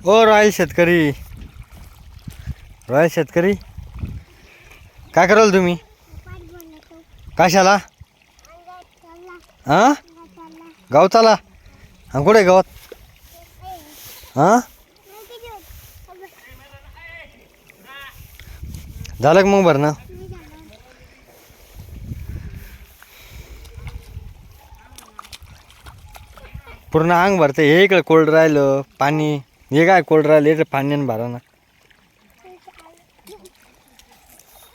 ओ royal शेतकरी. Royal शेतकरी. काय कराल तुम्ही? कशाला? हां गावचाला हां कुठे आहे गावात? हां झालं का मग बरं ना पूर्ण अंग भरते. हे इकडे कोल्ड राहिलं पाणी. हे काय कोल्ड राहिलं? इकडे भारा भरा ना.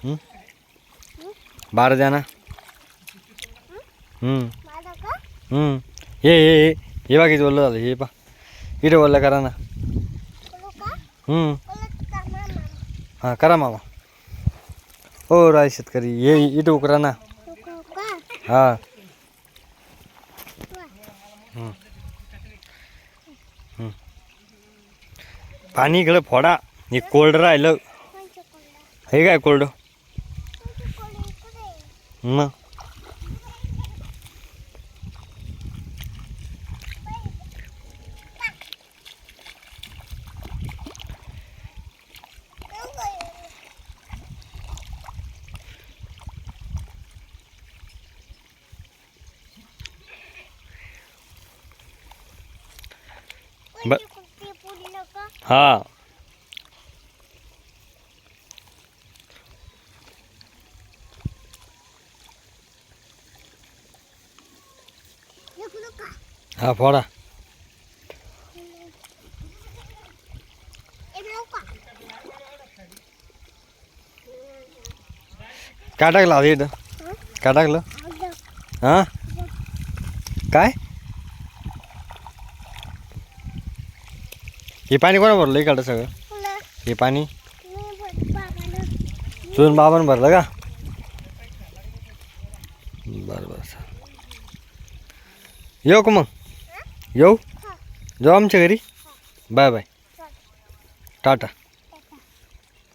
हं? बारा द्या ना. हे हे हे हे बोललं झालं. हे पा. इथे बोललं करा ना. हां करा मामा. हो राय शेतकरी. ये इथे उकरा ना. हां. पाणी इकडे फोडा हे कोल्ड राहिलं हे काय कोल्ड मग ब- हा हा फोडा काय टाकलं आता इथं काय टाकलं हां काय हे पाणी कोणा भरलं इकडं सगळं? हे पाणी? तुझून बाबानं भरलं का? बरं बरं सर येऊ का मग? येऊ? जाऊ आमच्या घरी? Bye bye. टाटा.